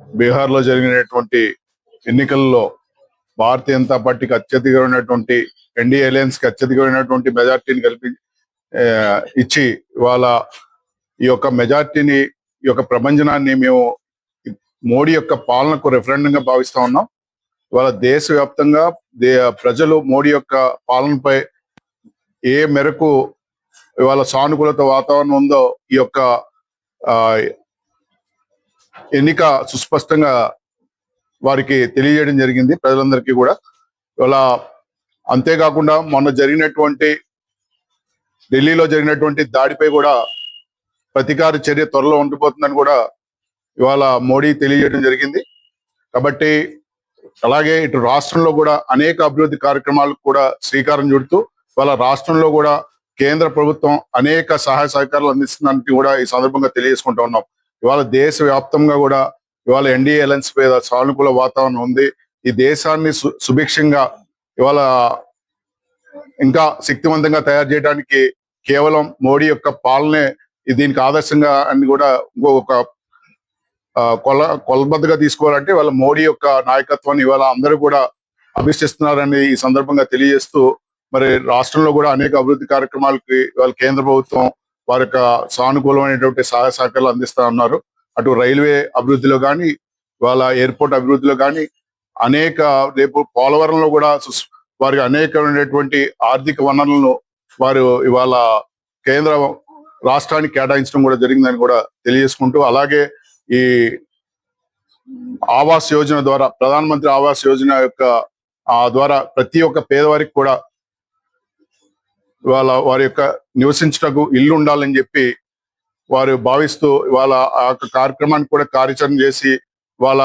బీహార్లో జరిగినటువంటి ఎన్నికల్లో భారతీయ జనతా పార్టీకి అత్యధికమైనటువంటి ఎన్డీఏ అలయన్స్కి అత్యధికమైనటువంటి మెజార్టీని కల్పి ఇచ్చి ఇవాళ ఈ యొక్క మెజార్టీని ఈ యొక్క ప్రపంచనాన్ని మేము మోడీ యొక్క పాలనకు రెఫరెండం గా భావిస్తా ఉన్నాం. ఇవాళ దేశవ్యాప్తంగా దే ప్రజలు మోడీ యొక్క పాలనపై ఏ మేరకు ఇవాళ సానుకూలత వాతావరణం ఉందో ఈ యొక్క ఎన్నిక సుస్పష్టంగా వారికి తెలియజేయడం జరిగింది. ప్రజలందరికీ కూడా. ఇవాళ అంతేకాకుండా మొన్న జరిగినటువంటి ఢిల్లీలో జరిగినటువంటి దాడిపై కూడా ప్రతీకార చర్య త్వరలో ఉండిపోతుందని కూడా ఇవాళ మోడీ తెలియజేయడం జరిగింది. కాబట్టి అలాగే ఇటు రాష్ట్రంలో కూడా అనేక అభివృద్ధి కార్యక్రమాలకు కూడా శ్రీకారం చుడుతూ ఇవాళ రాష్ట్రంలో కూడా కేంద్ర ప్రభుత్వం అనేక సహాయ సహకారాలు అందిస్తుందని కూడా ఈ సందర్భంగా తెలియజేసుకుంటూ ఉన్నాం. ఇవాళ దేశ వ్యాప్తంగా కూడా ఇవాళ ఎన్డీఏ అలయన్స్ మీద సానుకూల వాతావరణం ఉంది. ఈ దేశాన్ని సుభిక్షంగా ఇవాళ ఇంకా శక్తివంతంగా తయారు చేయడానికి కేవలం మోడీ యొక్క పాలనే దీనికి ఆదర్శంగా అని కూడా ఇంకొక కొల కొలబద్దగా తీసుకోవాలంటే వాళ్ళ మోడీ యొక్క నాయకత్వాన్ని ఇవాళ అందరూ కూడా అభిష్టిస్తున్నారని ఈ సందర్భంగా తెలియజేస్తూ మరి రాష్ట్రంలో కూడా అనేక అభివృద్ధి కార్యక్రమాలకి వాళ్ళ కేంద్ర ప్రభుత్వం వారి యొక్క సానుకూలమైనటువంటి సహాయ సహకారాలు అందిస్తా ఉన్నారు. అటు రైల్వే అభివృద్ధిలో కానీ వాళ్ళ ఎయిర్పోర్ట్ అభివృద్ధిలో కానీ అనేక రేపు పోలవరంలో కూడా వారికి అనేకమైనటువంటి ఆర్థిక వనరులను వారు ఇవాళ కేంద్ర రాష్ట్రానికి కేటాయించడం కూడా జరిగిందని కూడా తెలియజేసుకుంటూ అలాగే ఈ ఆవాస్ యోజన ద్వారా ప్రధానమంత్రి ఆవాస్ యోజన యొక్క ఆ ద్వారా ప్రతి ఒక్క పేదవారికి కూడా ఇవాళ వారి యొక్క నివసించటకు ఇల్లు ఉండాలని చెప్పి వారు భావిస్తూ ఇవాళ ఆ యొక్క కార్యక్రమానికి కూడా కార్యాచరణ చేసి వాళ్ళ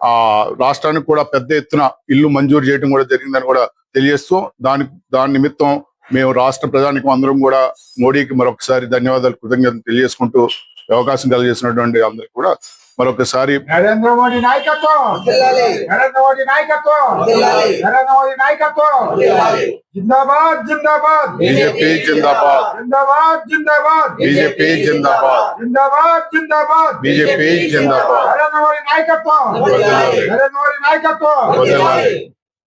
ఆ రాష్ట్రానికి కూడా పెద్ద ఎత్తున ఇల్లు మంజూరు చేయడం కూడా జరిగిందని కూడా తెలియజేస్తూ దాని దాని నిమిత్తం మేము రాష్ట్ర ప్రజానికి అందరం కూడా మోడీకి మరొకసారి ధన్యవాదాలు కృతజ్ఞతలు తెలియజేసుకుంటూ అవకాశం కలిగజేసినటువంటి అందరికి కూడా మరొకసారి నరేంద్ర మోడీ నాయకత్వం! నరేంద్ర మోడీ నాయకత్వం! నరేంద్ర మోడీ నాయకత్వం! జిందాబాద్ జిందాబాద్! బీజేపీ జిందాబాద్. జిందాబాద్ జిందాబాద్! బీజేపీ జిందాబాద్. జిందాబాద్ జిందాబాద్! బీజేపీ జిందాబాద్. నరేంద్ర మోడీ నాయకత్వం! నరేంద్ర మోడీ నాయకత్వం.